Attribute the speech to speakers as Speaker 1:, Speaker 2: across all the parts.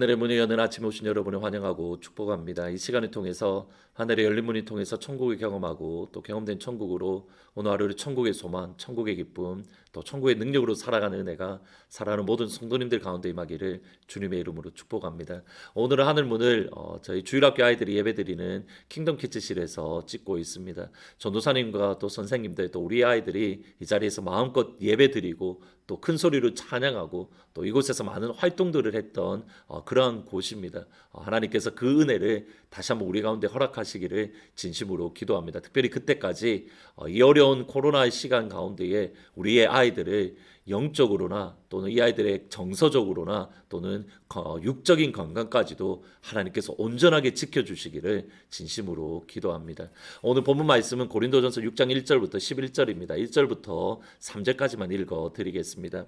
Speaker 1: 하늘의
Speaker 2: 문이 여는 아침에 오신 여러분을 환영하고 축복합니다. 이 시간을 통해서 하늘의 열린 문을 통해서 천국을 경험하고 또 경험된 천국으로 오늘 하루를 천국의 소망, 천국의 기쁨, 또 천국의 능력으로 살아가는 은혜가 살아가는 모든 성도님들 가운데 임하기를 주님의 이름으로 축복합니다. 오늘은 하늘 문을 어, 저희 주일학교 아이들이 예배드리는 킹덤 키즈실에서 찍고 있습니다. 전도사님과 또 선생님들 또 우리 아이들이 이 자리에서 마음껏 예배드리고 또 큰 소리로 찬양하고 또 이곳에서 많은 활동들을 했던 어, 그러한 곳입니다. 어, 하나님께서 그 은혜를 다시 한번 우리 가운데 허락하시기를 진심으로 기도합니다. 특별히 그때까지 어, 이 어려운 코로나의 시간 가운데에 우리의 아이들을 영적으로나 또는 이 아이들의 정서적으로나 또는 어, 육적인 건강까지도 하나님께서 온전하게 지켜주시기를 진심으로 기도합니다. 오늘 본문 말씀은 고린도전서 6장 1절부터 11절입니다. 1절부터 3절까지만 읽어 드리겠습니다.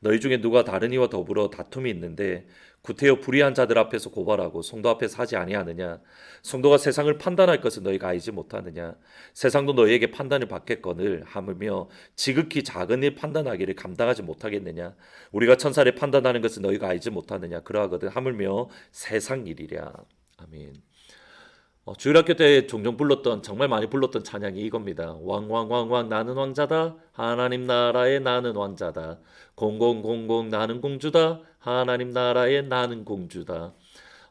Speaker 2: 너희 중에 누가 다른 이와 더불어 다툼이 있는데 구태여 불의한 자들 앞에서 고발하고 성도 앞에서 하지 아니하느냐? 성도가 세상을 판단할 것을 너희가 알지 못하느냐? 세상도 너희에게 판단을 받겠거늘 하물며 지극히 작은 일 판단하기를 감당하지 못하겠느냐? 우리가 천사를 판단하는 것을 너희가 알지 못하느냐? 그러하거든 하물며 세상 일이랴. 아멘 어, 주일학교 때 종종 불렀던 정말 많이 불렀던 찬양이 이겁니다. 왕왕왕왕 나는 왕자다. 하나님 나라의 나는 왕자다. 공공공공 나는 공주다. 하나님 나라의 나는 공주다.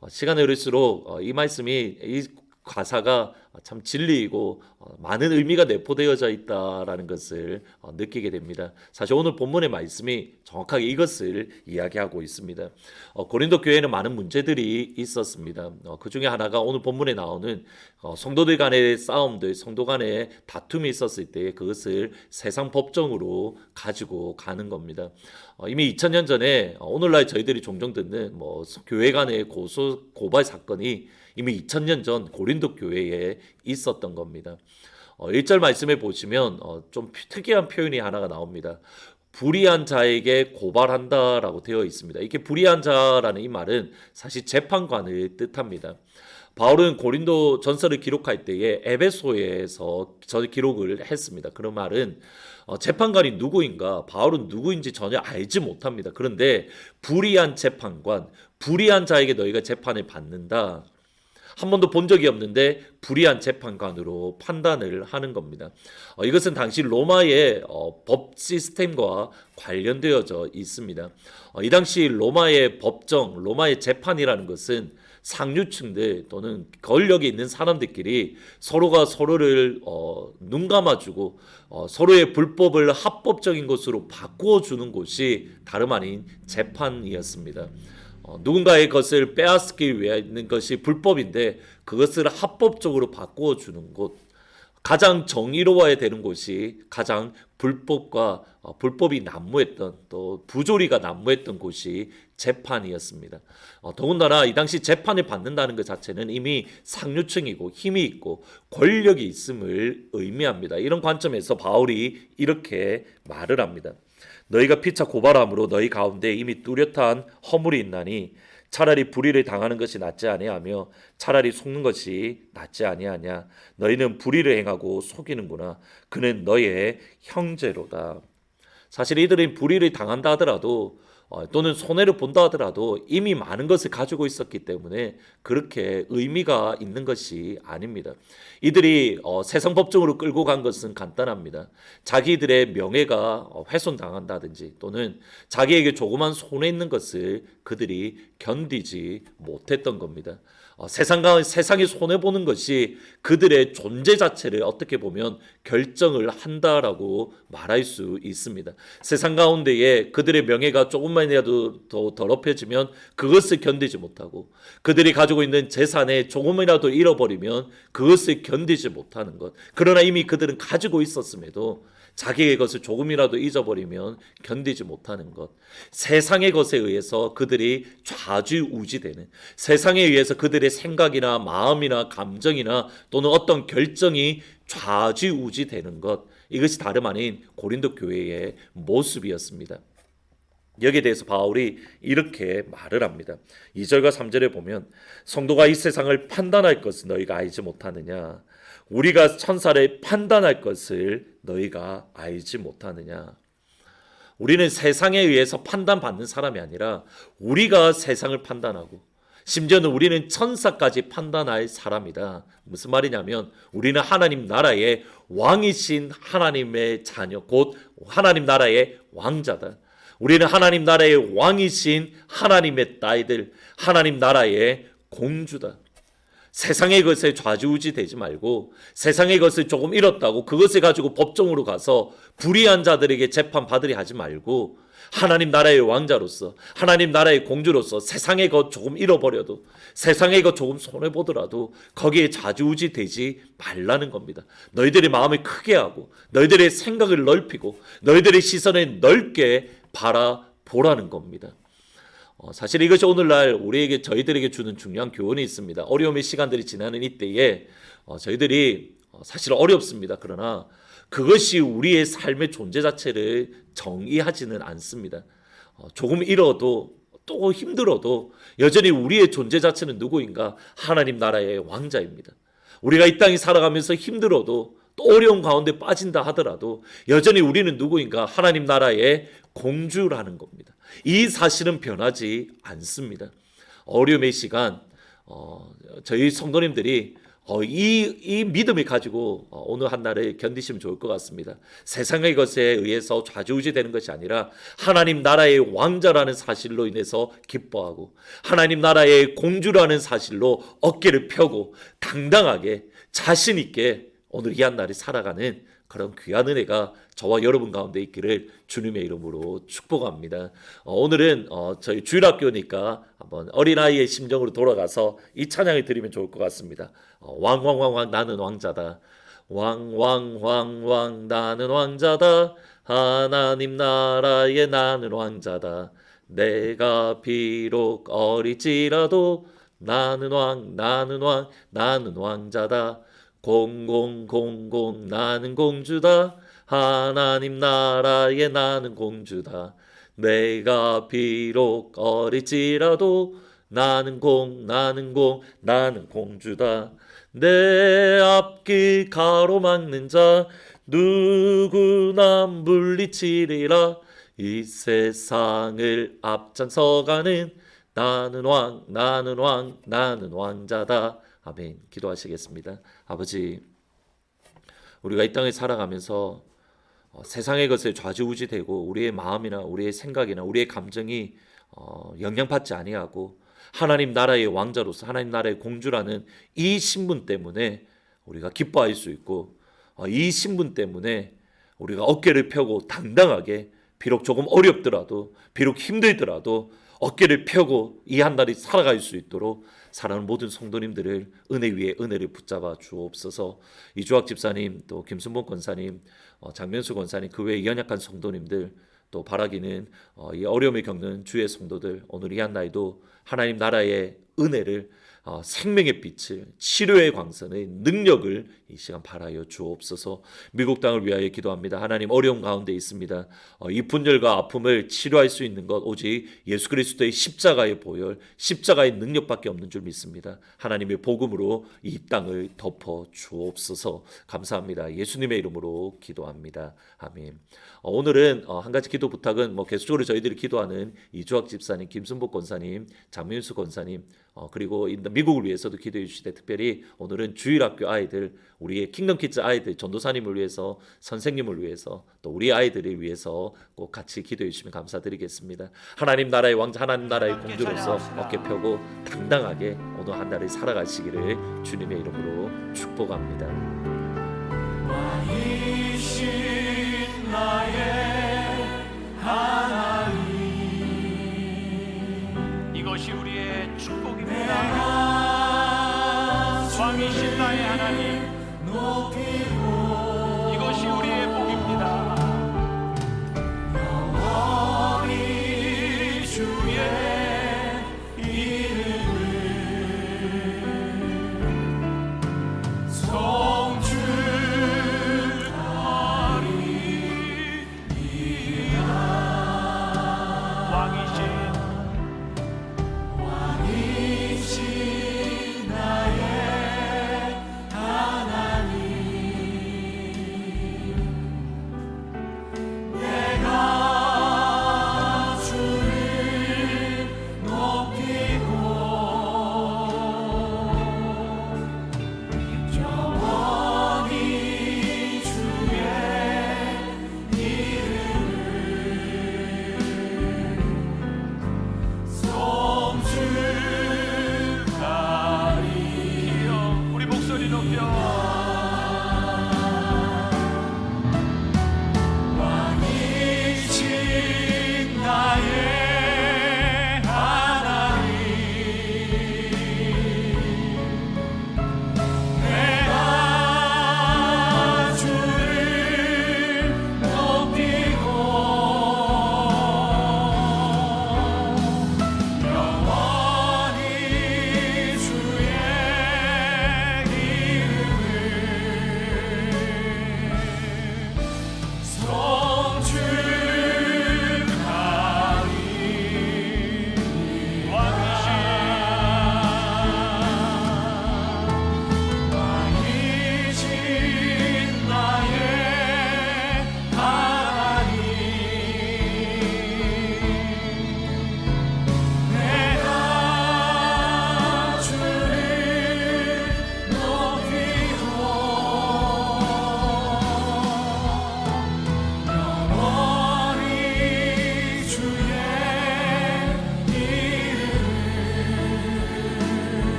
Speaker 2: 어, 시간이 흐를수록 어, 이 말씀이 이 가사가 참 진리이고 어, 많은 의미가 내포되어져 있다라는 것을 어, 느끼게 됩니다. 사실 오늘 본문의 말씀이 정확하게 이것을 이야기하고 있습니다. 어, 고린도 교회에는 많은 문제들이 있었습니다. 어, 그 중에 하나가 오늘 본문에 나오는 어, 성도들 간의 싸움들, 성도 간의 다툼이 있었을 때 그것을 세상 법정으로 가지고 가는 겁니다. 어, 이미 2000년 전에 어, 오늘날 저희들이 종종 듣는 뭐 교회 간의 고소 고발 사건이 이미 2000년 전 고린도 교회에 있었던 겁니다. 어, 1절 말씀에 보시면 어, 좀 특이한 표현이 하나가 나옵니다. 불의한 자에게 고발한다라고 되어 있습니다. 이게 불의한 자라는 이 말은 사실 재판관을 뜻합니다. 바울은 고린도 전서를 기록할 때에 에베소에서 저 기록을 했습니다. 그런 말은 어, 재판관이 누구인가, 바울은 누구인지 전혀 알지 못합니다. 그런데 불의한 재판관, 불의한 자에게 너희가 재판을 받는다. 한 번도 본 적이 없는데 불의한 재판관으로 판단을 하는 겁니다. 어, 이것은 당시 로마의 어, 법 시스템과 관련되어져 있습니다. 어, 이 당시 로마의 법정, 로마의 재판이라는 것은 상류층들 또는 권력이 있는 사람들끼리 서로가 서로를 어, 눈 감아주고 어, 서로의 불법을 합법적인 것으로 바꾸어 주는 곳이 다름 아닌 재판이었습니다. 어, 누군가의 것을 빼앗기 있는 것이 불법인데 그것을 합법적으로 바꾸어 주는 곳 가장 정의로워야 되는 곳이 가장 불법과 어, 불법이 난무했던 또 부조리가 난무했던 곳이 재판이었습니다. 어, 더군다나 이 당시 재판을 받는다는 것 자체는 이미 상류층이고 힘이 있고 권력이 있음을 의미합니다. 이런 관점에서 바울이 이렇게 말을 합니다. 너희가 피차 고발함으로 너희 가운데 이미 뚜렷한 허물이 있나니 차라리 불의를 당하는 것이 낫지 아니하며 차라리 속는 것이 낫지 아니하냐? 너희는 불의를 행하고 속이는구나. 그는 너의 형제로다. 사실 이들은 불의를 당한다 하더라도 어, 또는 손해를 본다 하더라도 이미 많은 것을 가지고 있었기 때문에 그렇게 의미가 있는 것이 아닙니다. 이들이 어, 세상 법정으로 끌고 간 것은 간단합니다. 자기들의 명예가 어, 훼손당한다든지 또는 자기에게 조그만 손해 있는 것을 그들이 견디지 못했던 겁니다. 어, 세상과 세상에 손해 보는 것이 그들의 존재 자체를 어떻게 보면 결정을 한다라고 말할 수 있습니다. 세상 가운데에 그들의 명예가 조금만이라도 더 더럽혀지면 그것을 견디지 못하고 그들이 가지고 있는 재산에 조금이라도 잃어버리면 그것을 견디지 못하는 것. 그러나 이미 그들은 가지고 있었음에도 자기의 것을 조금이라도 잊어버리면 견디지 못하는 것. 세상의 것에 의해서 그들이 좌지우지되는 세상에 의해서 그들의 생각이나 마음이나 감정이나 또는 어떤 결정이 좌지우지되는 것. 이것이 다름 아닌 고린도 교회의 모습이었습니다. 여기에 대해서 바울이 이렇게 말을 합니다. 2절과 3절에 보면 성도가 이 세상을 판단할 것을 너희가 알지 못하느냐 우리가 천사를 판단할 것을 너희가 알지 못하느냐 우리는 세상에 의해서 판단받는 사람이 아니라 우리가 세상을 판단하고 심지어는 우리는 천사까지 판단할 사람이다. 무슨 말이냐면 우리는 하나님 나라의 왕이신 하나님의 자녀, 곧 하나님 나라의 왕자다. 우리는 하나님 나라의 왕이신 하나님의 딸들, 하나님 나라의 공주다. 세상의 것에 좌지우지 되지 말고 세상의 것을 조금 잃었다고 그것을 가지고 법정으로 가서 불의한 자들에게 재판 받으려 하지 말고 하나님 나라의 왕자로서 하나님 나라의 공주로서 세상의 것 조금 잃어버려도 세상의 것 조금 손해 보더라도 거기에 좌지우지 되지 말라는 겁니다. 너희들의 마음을 크게 하고 너희들의 생각을 넓히고 너희들의 시선을 넓게 바라보라는 겁니다. 어, 사실 이것이 오늘날 우리에게 저희들에게 주는 중요한 교훈이 있습니다. 어려움의 시간들이 지나는 이때에 어, 저희들이 어, 사실 어렵습니다. 그러나 그것이 우리의 삶의 존재 자체를 정의하지는 않습니다. 어, 조금 잃어도 또 힘들어도 여전히 우리의 존재 자체는 누구인가? 하나님 나라의 왕자입니다. 우리가 이 땅에 살아가면서 힘들어도 또 어려운 가운데 빠진다 하더라도 여전히 우리는 누구인가? 하나님 나라의 공주라는 겁니다. 이 사실은 변하지 않습니다. 어려움의 시간, 어, 저희 성도님들이 어, 이, 이 믿음을 가지고 어, 오늘 한 날을 견디시면 좋을 것 같습니다. 세상의 것에 의해서 좌지우지 되는 것이 아니라 하나님 나라의 왕자라는 사실로 인해서 기뻐하고 하나님 나라의 공주라는 사실로 어깨를 펴고 당당하게 자신 있게 오늘 이 한 날이 살아가는 그런 귀한 은혜가 저와 여러분 가운데 있기를 주님의 이름으로 축복합니다. 어, 오늘은 어, 저희 주일학교니까 한번 어린아이의 심정으로 돌아가서 이 찬양을 드리면 좋을 것 같습니다. 어, 왕왕왕왕 나는 왕자다. 왕왕왕왕 나는 왕자다. 하나님 나라의 나는 왕자다. 내가 비록 어리지라도 나는 왕 나는 왕 나는 왕자다. 공공공공 나는 공주다. 하나님 나라의 나는 공주다. 내가 비록 어리지라도 나는 공 나는 공 나는 공주다. 내 앞길 가로막는 자 누구나 물리치리라. 이 세상을 앞장서가는 나는 왕 나는 왕 나는 왕자다. 아멘. 기도하시겠습니다. 아버지, 우리가 이 땅에 살아가면서 어, 세상의 것에 좌지우지되고 우리의 마음이나 우리의 생각이나 우리의 감정이 어, 영향받지 아니하고 하나님 나라의 왕자로서 하나님 나라의 공주라는 이 신분 때문에 우리가 기뻐할 수 있고 어, 이 신분 때문에 우리가 어깨를 펴고 당당하게 비록 조금 어렵더라도 비록 힘들더라도 어깨를 펴고 이 한 달이 살아갈 수 있도록 사랑하는 모든 성도님들을 은혜 위에 은혜를 붙잡아 주옵소서. 이주학 집사님 또 김순봉 권사님, 어, 장면수 권사님 그 외에 연약한 성도님들 또 바라기는 어, 이 어려움을 겪는 주의 성도들 오늘 이한 날도 하나님 나라의 은혜를 어, 생명의 빛을 치료의 광선의 능력을 이 시간 바라여 주옵소서. 미국 땅을 위하여 기도합니다. 하나님 어려움 가운데 있습니다. 어, 이 분열과 아픔을 치료할 수 있는 것 오직 예수 그리스도의 십자가의 보혈, 십자가의 능력밖에 없는 줄 믿습니다. 하나님의 복음으로 이 땅을 덮어 주옵소서. 감사합니다. 예수님의 이름으로 기도합니다. 아멘. 어, 오늘은 어, 한 가지 기도 부탁은 뭐 계속적으로 저희들이 기도하는 이주학 집사님, 김순복 권사님, 장민수 권사님, 어, 그리고 이 미국을 위해서도 기도해 주시되 특별히 오늘은 주일학교 아이들, 우리의 킹덤 키즈 아이들, 전도사님을 위해서, 선생님을 위해서, 또 우리 아이들을 위해서 꼭 같이 기도해 주시면 감사드리겠습니다. 하나님 나라의 왕자, 하나님 나라의 공주로서 어깨 펴고 당당하게 오늘 한 날을 살아가시기를 주님의 이름으로 축복합니다.
Speaker 1: 나의
Speaker 3: 축